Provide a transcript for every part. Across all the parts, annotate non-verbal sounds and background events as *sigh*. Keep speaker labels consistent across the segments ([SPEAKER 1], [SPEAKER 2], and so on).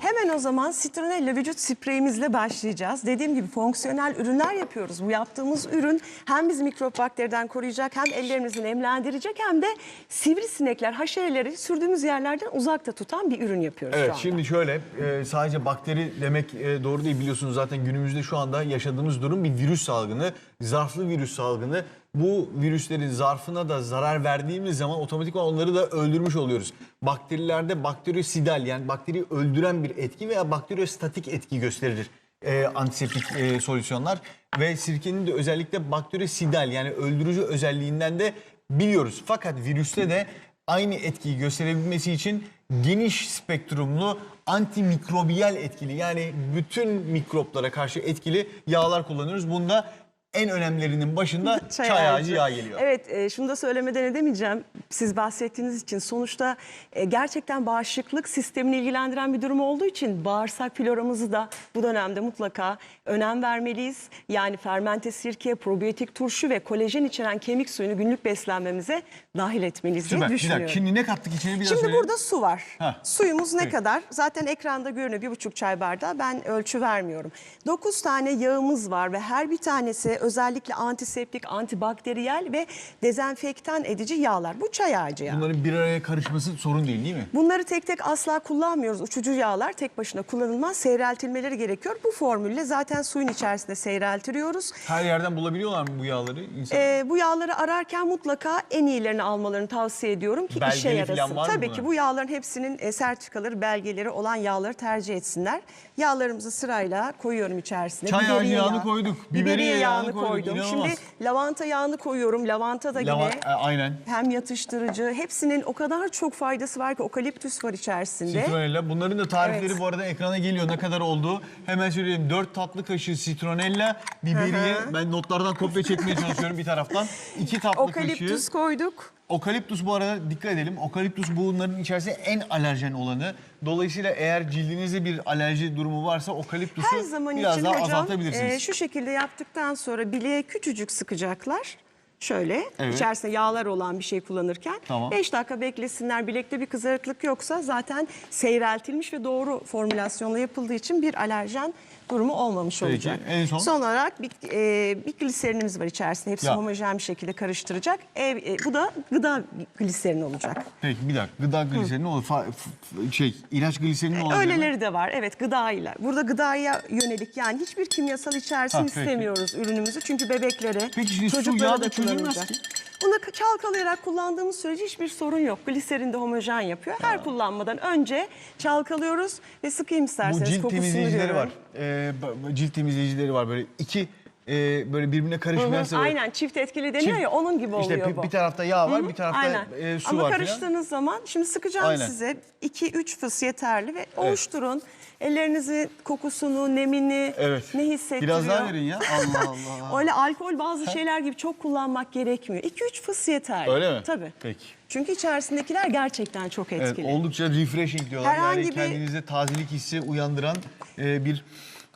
[SPEAKER 1] Hemen o zaman Citronella vücut spreyimizle başlayacağız. Dediğim gibi fonksiyonel ürünler yapıyoruz. Bu yaptığımız ürün hem bizi mikrop bakteriden koruyacak hem ellerimizi nemlendirecek hem de sivrisinekler, haşereleri sürdüğümüz yerlerden uzakta tutan bir ürün yapıyoruz şu
[SPEAKER 2] Evet
[SPEAKER 1] anda.
[SPEAKER 2] şimdi şöyle e, sadece bakteri demek e, doğru değil biliyorsunuz zaten günümüzde şu anda yaşadığımız durum bir virüs salgını, zarflı virüs salgını. Bu virüslerin zarfına da zarar verdiğimiz zaman otomatikman onları da öldürmüş oluyoruz. Bakterilerde bakteriyosidal yani bakteriyi öldüren bir etki veya bakteriyostatik etki gösterir e, antiseptik e, solüsyonlar. Ve sirkenin de özellikle bakteriyosidal yani öldürücü özelliğinden de biliyoruz. Fakat virüste de aynı etkiyi gösterebilmesi için geniş spektrumlu antimikrobiyal etkili yani bütün mikroplara karşı etkili yağlar kullanıyoruz. Bunda en önemlilerinin başında *laughs* çay, ağacı yağı geliyor.
[SPEAKER 1] Evet, e, şunu da söylemeden edemeyeceğim. Siz bahsettiğiniz için sonuçta e, gerçekten bağışıklık sistemini ilgilendiren bir durum olduğu için bağırsak floramızı da bu dönemde mutlaka önem vermeliyiz. Yani fermente sirke, probiyotik turşu ve kolajen içeren kemik suyunu günlük beslenmemize dahil etmeliyiz diye
[SPEAKER 2] Süper. Bir
[SPEAKER 1] düşünüyorum.
[SPEAKER 2] dakika şimdi ne kattık içine bir daha
[SPEAKER 1] Şimdi burada su var.
[SPEAKER 2] Heh.
[SPEAKER 1] Suyumuz ne
[SPEAKER 2] Peki.
[SPEAKER 1] kadar? Zaten ekranda görünüyor bir buçuk çay bardağı. Ben ölçü vermiyorum. Dokuz tane yağımız var ve her bir tanesi özellikle antiseptik, antibakteriyel ve dezenfektan edici yağlar. Bu çay ağacı yağı.
[SPEAKER 2] Bunların bir araya karışması sorun değil değil mi?
[SPEAKER 1] Bunları tek tek asla kullanmıyoruz. Uçucu yağlar tek başına kullanılmaz. Seyreltilmeleri gerekiyor. Bu formülle zaten suyun içerisinde seyreltiriyoruz.
[SPEAKER 2] Her yerden bulabiliyorlar mı bu yağları? İnsan...
[SPEAKER 1] Ee, bu yağları ararken mutlaka en iyilerini almalarını tavsiye ediyorum ki işe
[SPEAKER 2] Belgeli falan
[SPEAKER 1] yarasın.
[SPEAKER 2] var
[SPEAKER 1] Tabii
[SPEAKER 2] buna?
[SPEAKER 1] ki bu yağların hepsinin e, sertifikaları, belgeleri olan yağları tercih etsinler. Yağlarımızı sırayla koyuyorum içerisine.
[SPEAKER 2] Çay ağacı yağını
[SPEAKER 1] yağı-
[SPEAKER 2] koyduk,
[SPEAKER 1] Biberiye,
[SPEAKER 2] biberiye
[SPEAKER 1] yağını,
[SPEAKER 2] yağını
[SPEAKER 1] koydum.
[SPEAKER 2] inanılmaz.
[SPEAKER 1] Şimdi lavanta yağını koyuyorum. Lavanta da
[SPEAKER 2] Lava-
[SPEAKER 1] yine
[SPEAKER 2] e, aynen.
[SPEAKER 1] hem yatıştırıcı. Hepsinin o kadar çok faydası var ki okaliptüs var içerisinde.
[SPEAKER 2] Citronella. Bunların da tarifleri
[SPEAKER 1] Evet.
[SPEAKER 2] bu arada ekrana geliyor. Ne kadar olduğu. Hemen söyleyeyim. 4 tatlı kaşığı citronella, biberiye. Ben notlardan kopya çekmeye çalışıyorum bir taraftan. 2 tatlı
[SPEAKER 1] Okaliptüs
[SPEAKER 2] kaşığı.
[SPEAKER 1] koyduk.
[SPEAKER 2] Okaliptus bu arada dikkat edelim. Okaliptus bunların içerisinde en alerjen olanı. Dolayısıyla eğer cildinizde bir alerji durumu varsa okaliptusu
[SPEAKER 1] Her zaman
[SPEAKER 2] biraz
[SPEAKER 1] için
[SPEAKER 2] daha
[SPEAKER 1] hocam
[SPEAKER 2] azaltabilirsiniz.
[SPEAKER 1] e, şu şekilde yaptıktan sonra bileğe küçücük sıkacaklar. Şöyle
[SPEAKER 2] Evet.
[SPEAKER 1] içerisinde yağlar olan bir şey kullanırken
[SPEAKER 2] Tamam.
[SPEAKER 1] 5 dakika beklesinler. Bilekte bir kızarıklık yoksa zaten seyreltilmiş ve doğru formülasyonla yapıldığı için bir alerjen durumu olmamış
[SPEAKER 2] Peki,
[SPEAKER 1] olacak.
[SPEAKER 2] en son?
[SPEAKER 1] olarak bir, e, bir gliserinimiz var içerisinde. Hepsi
[SPEAKER 2] Ya.
[SPEAKER 1] homojen bir şekilde karıştıracak. Ev, e, bu da gıda gliserini olacak.
[SPEAKER 2] Peki bir dakika. Gıda gliserini olur. Fa- f- şey, ilaç gliserini olur.
[SPEAKER 1] Öyleleri de var. Evet gıdayla. Burada gıdaya yönelik yani hiçbir kimyasal içersin
[SPEAKER 2] Ha, peki.
[SPEAKER 1] istemiyoruz ürünümüzü. Çünkü bebeklere,
[SPEAKER 2] Peki şimdi su
[SPEAKER 1] çocuklara
[SPEAKER 2] yağda
[SPEAKER 1] da
[SPEAKER 2] çözülmez
[SPEAKER 1] kullanılacak.
[SPEAKER 2] ki.
[SPEAKER 1] Bunu k- çalkalayarak kullandığımız sürece hiçbir sorun yok. Gliserin de homojen yapıyor. Her kullanmadan önce çalkalıyoruz ve sıkayım
[SPEAKER 2] Bu
[SPEAKER 1] isterseniz
[SPEAKER 2] cilt
[SPEAKER 1] kokusunu
[SPEAKER 2] temizleyicileri
[SPEAKER 1] görün.
[SPEAKER 2] var. Ee, b- cilt temizleyicileri var böyle iki e, böyle birbirine karışmayan
[SPEAKER 1] Hı. Aynen çift etkili deniyor
[SPEAKER 2] Çift-
[SPEAKER 1] ya onun gibi
[SPEAKER 2] İşte
[SPEAKER 1] oluyor
[SPEAKER 2] bir,
[SPEAKER 1] bu.
[SPEAKER 2] bir tarafta yağ var,
[SPEAKER 1] Hı hı,
[SPEAKER 2] bir tarafta
[SPEAKER 1] Aynen.
[SPEAKER 2] e, su
[SPEAKER 1] Ama
[SPEAKER 2] var falan.
[SPEAKER 1] karıştığınız zaman şimdi sıkacağım
[SPEAKER 2] Aynen.
[SPEAKER 1] size 2-3 fıs yeterli ve oluşturun. Ellerinizi kokusunu, nemini
[SPEAKER 2] Evet.
[SPEAKER 1] ne hissettiriyor?
[SPEAKER 2] Biraz daha verin ya. *laughs* Allah Allah.
[SPEAKER 1] Öyle alkol bazı şeyler gibi çok kullanmak gerekmiyor. 2-3 fıs yeterli.
[SPEAKER 2] Öyle mi?
[SPEAKER 1] Tabii.
[SPEAKER 2] Peki.
[SPEAKER 1] Çünkü içerisindekiler gerçekten çok
[SPEAKER 2] Evet,
[SPEAKER 1] etkili.
[SPEAKER 2] oldukça refreshing diyorlar.
[SPEAKER 1] Herhangi
[SPEAKER 2] yani
[SPEAKER 1] bir-
[SPEAKER 2] kendinizde tazelik hissi uyandıran e, bir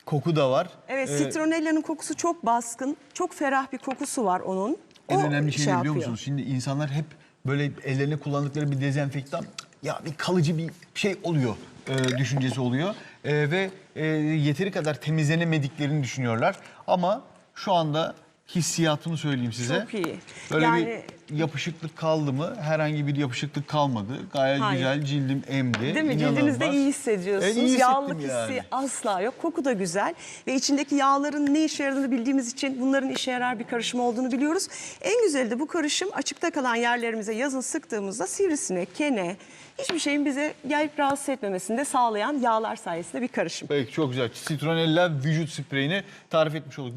[SPEAKER 2] koku da var.
[SPEAKER 1] Evet,
[SPEAKER 2] Ee,
[SPEAKER 1] citronella'nın kokusu çok baskın. Çok ferah bir kokusu var onun.
[SPEAKER 2] En
[SPEAKER 1] O
[SPEAKER 2] önemli şey, ne biliyor
[SPEAKER 1] yapıyor.
[SPEAKER 2] musunuz? Şimdi insanlar hep böyle ellerine kullandıkları bir dezenfektan ya bir kalıcı bir şey oluyor e, düşüncesi oluyor. E, ve e, yeteri kadar temizlenemediklerini düşünüyorlar. Ama şu anda hissiyatımı söyleyeyim size.
[SPEAKER 1] Çok iyi.
[SPEAKER 2] Böyle
[SPEAKER 1] Yani-
[SPEAKER 2] bir yapışıklık kaldı mı? Herhangi bir yapışıklık kalmadı. Gayet
[SPEAKER 1] Hayır.
[SPEAKER 2] güzel cildim emdi.
[SPEAKER 1] Değil mi?
[SPEAKER 2] İnanılmaz.
[SPEAKER 1] Cildinizde iyi hissediyorsunuz.
[SPEAKER 2] İyi
[SPEAKER 1] Yağlılık
[SPEAKER 2] hissettim
[SPEAKER 1] hissi
[SPEAKER 2] yani.
[SPEAKER 1] asla yok. Koku da güzel. Ve içindeki yağların ne işe yaradığını bildiğimiz için bunların işe yarar bir karışım olduğunu biliyoruz. En güzeli de bu karışım açıkta kalan yerlerimize yazın sıktığımızda sivrisinek, kene, hiçbir şeyin bize gelip rahatsız etmemesini de sağlayan yağlar sayesinde bir karışım.
[SPEAKER 2] Peki çok güzel. Citronella vücut spreyini tarif etmiş olduk.